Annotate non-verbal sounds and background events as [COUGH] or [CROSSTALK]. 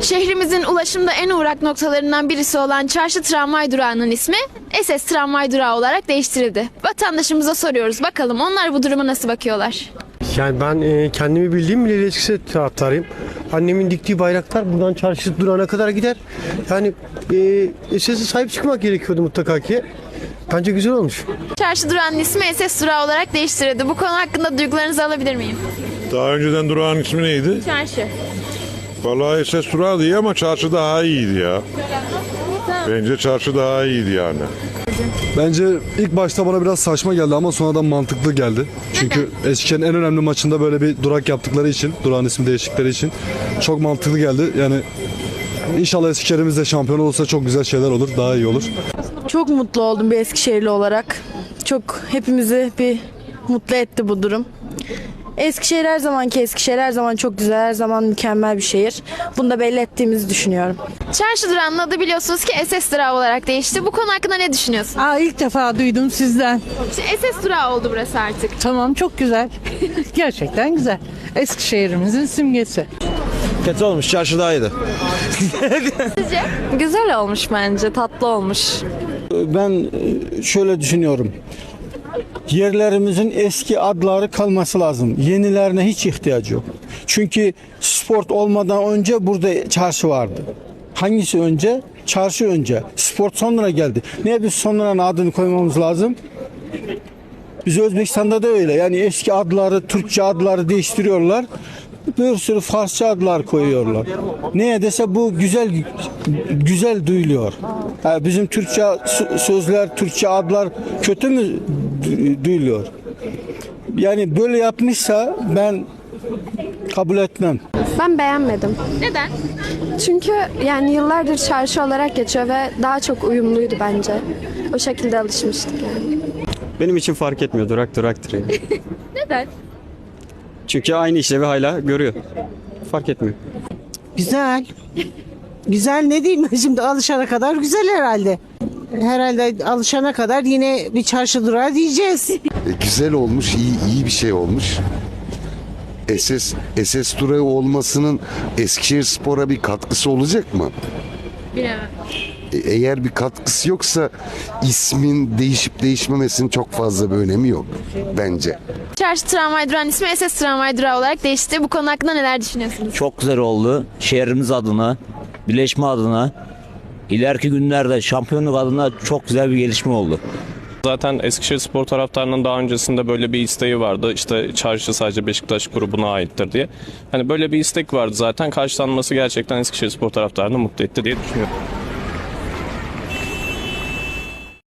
Şehrimizin ulaşımda en uğrak noktalarından birisi olan Çarşı Tramvay Durağı'nın ismi SS Tramvay Durağı olarak değiştirildi. Vatandaşımıza soruyoruz bakalım onlar bu duruma nasıl bakıyorlar? Yani ben e, kendimi bildiğim bile Eskişehir taraftarıyım. Annemin diktiği bayraklar buradan çarşı durana kadar gider. Yani e, sese sahip çıkmak gerekiyordu mutlaka ki. Bence güzel olmuş. Çarşı Durağı'nın ismi SS Durağı olarak değiştirildi. Bu konu hakkında duygularınızı alabilir miyim? Daha önceden durağın ismi neydi? Çarşı. Vallahi SS durağı diye ama çarşı daha iyiydi ya. Bence çarşı daha iyiydi yani. Bence ilk başta bana biraz saçma geldi ama sonradan mantıklı geldi. Çünkü Eskişehir'in en önemli maçında böyle bir durak yaptıkları için, durağın ismi değişikleri için çok mantıklı geldi. Yani inşallah Eskişehir'imiz de şampiyon olursa çok güzel şeyler olur, daha iyi olur. Çok mutlu oldum bir Eskişehirli olarak. Çok hepimizi bir mutlu etti bu durum. Eskişehir her zamanki Eskişehir her zaman çok güzel, her zaman mükemmel bir şehir. Bunu da belli ettiğimizi düşünüyorum. Çarşı Durağı'nın adı biliyorsunuz ki SS Durağı olarak değişti. Bu konu hakkında ne düşünüyorsun? Aa, ilk defa duydum sizden. İşte SS Durağı oldu burası artık. Tamam çok güzel. [LAUGHS] Gerçekten güzel. Eskişehir'imizin simgesi. Kötü olmuş. Çarşı daha iyiydi. [LAUGHS] Güzel olmuş bence, tatlı olmuş. Ben şöyle düşünüyorum. Yerlerimizin eski adları kalması lazım. Yenilerine hiç ihtiyacı yok. Çünkü sport olmadan önce burada çarşı vardı. Hangisi önce? Çarşı önce. Spor sonra geldi. Niye biz sonradan adını koymamız lazım? Biz Özbekistan'da da öyle. Yani eski adları, Türkçe adları değiştiriyorlar. Bir sürü Farsça adlar koyuyorlar. Neye dese bu güzel güzel duyuluyor. Ha, bizim Türkçe sö- sözler, Türkçe adlar kötü mü duyuluyor? Yani böyle yapmışsa ben kabul etmem. Ben beğenmedim. Neden? Çünkü yani yıllardır çarşı olarak geçiyor ve daha çok uyumluydu bence. O şekilde alışmıştık yani. Benim için fark etmiyor. Durak duraktır yani. [LAUGHS] Neden? Çünkü aynı işlevi hala görüyor. Fark etmiyor. Güzel. Güzel ne diyeyim şimdi alışana kadar güzel herhalde. Herhalde alışana kadar yine bir çarşı durağı diyeceğiz. E, güzel olmuş, iyi iyi bir şey olmuş. SS SS durağı olmasının Eskişehir Spor'a bir katkısı olacak mı? Bilemem. E, eğer bir katkısı yoksa ismin değişip değişmemesinin çok fazla bir önemi yok bence. Çarşı Tramvay Durağı'nın ismi SS Tramvay Durağı olarak değişti. Bu konu hakkında neler düşünüyorsunuz? Çok güzel oldu. Şehrimiz adına, birleşme adına, ileriki günlerde şampiyonluk adına çok güzel bir gelişme oldu. Zaten Eskişehir Spor taraftarının daha öncesinde böyle bir isteği vardı. İşte çarşı sadece Beşiktaş grubuna aittir diye. Hani böyle bir istek vardı zaten. Karşılanması gerçekten Eskişehir Spor taraftarını mutlu etti diye düşünüyorum.